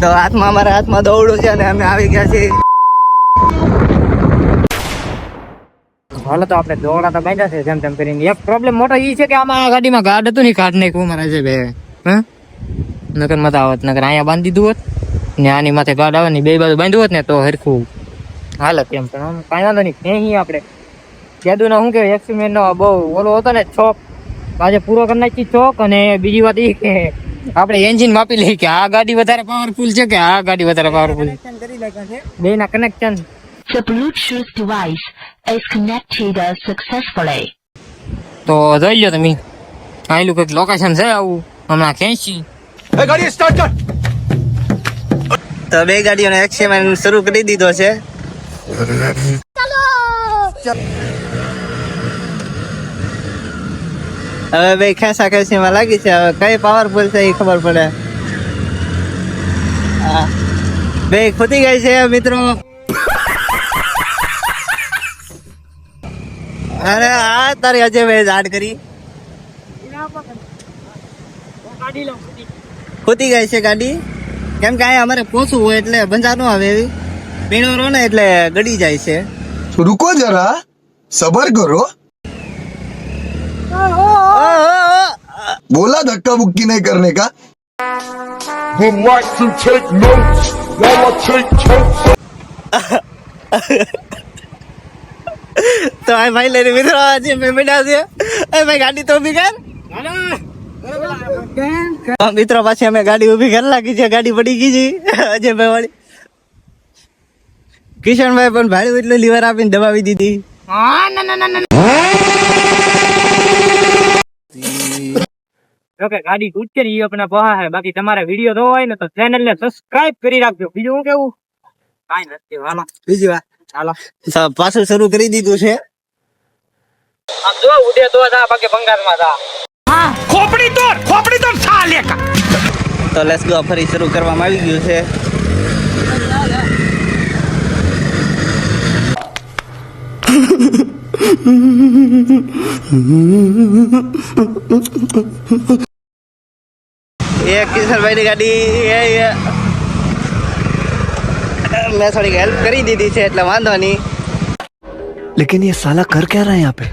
તો હાથમાં અમારા હાથમાં દોડું છે અને અમે આવી ગયા છીએ. હાલો તો આપણે દોડા બાંધ્યા છે, જેમ તેમ એક પ્રોબ્લેમ મોટો એ છે કે આમાં ગાડીમાં ગાર્ડ હતું ને કાઢ નાખ્યું મારા છે બે. હા? નકર મત નકર અહીંયા બાંધી દીધું હોત. ને આની માથે ગાર્ડ આવે બે બાજુ બાંધ્યું હોત ને, તો હરખું. હાલત એમ કાંઈ વાંધો નહીં નહીં આપણે. કેદુનો શું કહેવાય? એક્સિમેન્ટ નો બહુ ઓલો હતો ને, ચોક. આજે પૂરો કરી નાખી ચોક અને બીજી વાત એ કે આપણે એન્જિન માપી લઈએ કે આ ગાડી વધારે પાવરફુલ છે કે આ ગાડી વધારે પાવરફુલ બે ના connection The Bluetooth device is connected successfully. તો જોઈ લો તમે. આયલું કંઈક લોકેશન છે આવું. હમણાં ખેંચી. તો બે ગાડીઓનો એક્સપેરિમેન્ટ શરૂ કરી દીધો છે. હવે ભાઈ ખેંચા ખેંચીમાં લાગી છે. હવે કઈ પાવરફુલ છે એ ખબર પડે. હા. ભાઈ ખૂટી ગઈ છે મિત્રો. અરે આ તારી આજે ભાઈ જાણ કરી. ખૂટી ગઈ છે ગાડી. કેમ કે અહીંયા અમારે પહોંચવું હોય એટલે બંજાર નો આવે એવી. પીણો રહો ને એટલે ગડી જાય છે. રૂકો જરા. સબર કરો. बोला धक्का मुक्की नहीं करने का would like to take notes while I take totes. તો આ ભાઈ લઈને મિત્રો આજે મેં બેઠા છે એ ભાઈ ગાડી તો ઊભી કર હા, મિત્રો પાછી અમે ગાડી ઊભી કરી નાખી છે ગાડી પડી ગઈ છે અજય ભાઈ વાળી કિશનભાઈ પણ ભાડું એટલું લીવર આપીને દબાવી દીધી હા ના ના ના ના ઓકે ગાડી ઉચકે ને ઈ આપણે પહા હે બાકી તમારે વીડિયો જોવો હોય ને તો ચેનલ ને સબસ્ક્રાઇબ કરી રાખજો. બીજું હું કેવું? કાઈ નથી. હાલો. બીજી વાત. હાલો. સ- પાછું શરૂ કરી દીધું છે. આમ જો ઉડે તો જા બાકી બંગાળમાં જા. તો લેટ્સ ગો ફરી શરૂ કરવામાં આવી ગયું છે. એ કિશનભાઈની ગાડી એ મેં થોડીક હેલ્પ કરી દીધી છે એટલે વાંધો નહીં. લેકિન યે સાલા કર ક્યાં રહા યહાં પે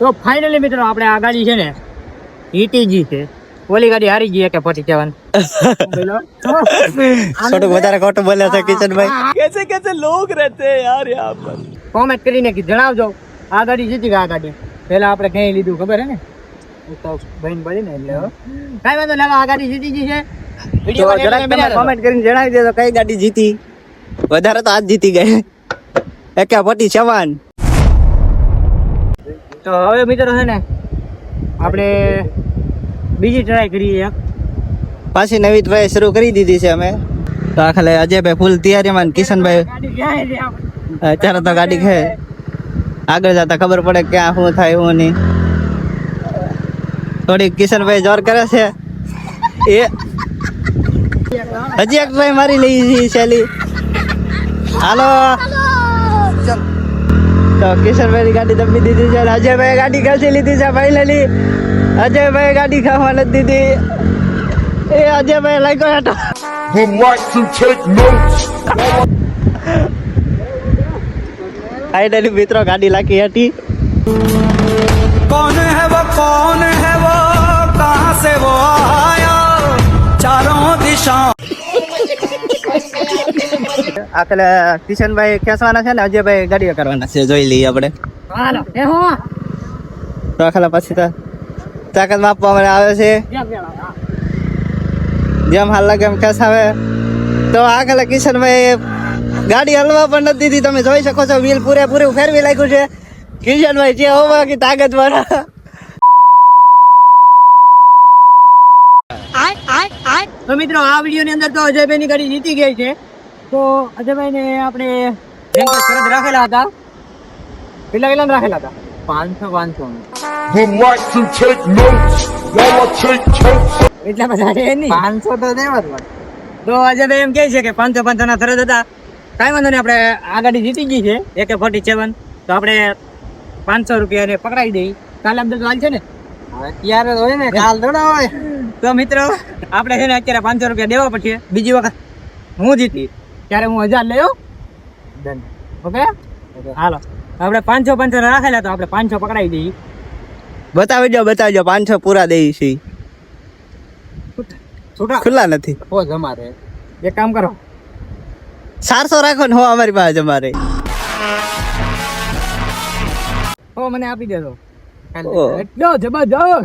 તો ફાઇનલી મિત્રો આપણે આ ગાડી છે ને ઈટીજી છે. ઓલી ગાડી હારી ગઈ કે ફોર્ટી જવાનું થોડુંક વધારે ખોટું બોલે છે કિશનભાઈ. કેસે કેસે લોગ રહેતે યાર યહાં પર. કોમેન્ટ કરીને કે જણાવજો. આ ગાડી જીતી ગયા આ ગાડી. પેલા આપણે ક્યાંય લીધું ખબર હે ને? તો બહેન પડી ને એટલે. હો. વાંધો નહીં આ ગાડી જીતી ગઈ છે. કોમેન્ટ કરીને જણાવી દેજો કઈ ગાડી જીતી. વધારે તો આજ જીતી ગઈ. એકા પટી ચવાન તો હવે મિત્રો છે ને આપણે બીજી ટ્રાય કરીએ એક. પાછી નવી ટ્રાય શરૂ કરી દીધી છે અમે. તો આખલે અજયભાઈ ફૂલ તૈયારીમાં ને કિશનભાઈ ગાડી ક્યાં છે આપણે અત્યારે તો ગાડી છે. આગળ જતા ખબર પડે ક્યાં શું થાય શું નહીં. થોડીક કિશનભાઈ જોર કરે છે. એ હજી એક ટ્રાય મારી લઈ છે શૈલી. હાલો. તો કિશનભાઈ ગાડી દબી દીધી છે અને અજયભાઈ ગાડી ઘસી લીધી છે ફાઇનલી અજયભાઈ ગાડી ખાવા નથી દીધી. એ અજયભાઈ લાગ્યો હતો આઈડલી મિત્રો ગાડી લાગી હતી. કોણ હે વો કોણ હે વો કહા સે વો આયા? ચારો દિશા આકલે કિશનભાઈ ખેંચવાના છે ને અજયભાઈ ગાડીઓ કરવાના છે. જોઈ લઈએ આપણે. હાલો એ હું? તો આખલા પછી તો તાકાત માપવા મને આવે? છે જેમ હાલ લાગે એમ આવે. તો આખલા કિશનભાઈ ગાડી હલવા પણ નથી દીધી. તમે જોઈ શકો છો વ્હીલ પૂરેપૂરું ફેરવી લાગ્યું છે. કિશનભાઈ જે હોવા કે તાકાત વાળા તો મિત્રો આ વીડિયો ની અંદર તો અજયભાઈ ની ગાડી જીતી ગઈ છે. તો અજયભાઈ ને આપણે રાખેલા હતા. કેટલા કેટલા રાખેલા હતા? પાંચસો પાંચસો. એટલા બધા છે નહીં પાંચસો તો દેવા. તો અજયભાઈ એમ કહે છે કે પાંચસો પાંચસો ના ફરજ હતા. કાંઈ વાંધો નહીં આપણે આ ગાડી જીતી ગઈ છે એકે ફોર્ટી સેવન તો આપણે પાંચસો રૂપિયા ને પકડાવી દઈ કાલે અમદાવાદ હાલ છે ને? અત્યારે હોય ને કાલ થોડા હોય. તો મિત્રો આપણે છે ને અત્યારે પાંચસો રૂપિયા દેવા પડશે. બીજી વખત હું જીતી. ત્યારે હું હજાર લેવો ઓકે. હાલો. આપણે પાંચસો પાંચસો રાખેલા તો આપણે પાંચસો પકડાવી દઈએ. બતાવી દો બતાવી દો પાંચસો પૂરા દઈ છે છૂટા. ખુલ્લા નથી. હો જમારે એક કામ કરો. ચારસો રાખો ને હો અમારી પાસે અમારે. હો મને આપી દેજો. એટલો જબરજસ્ત.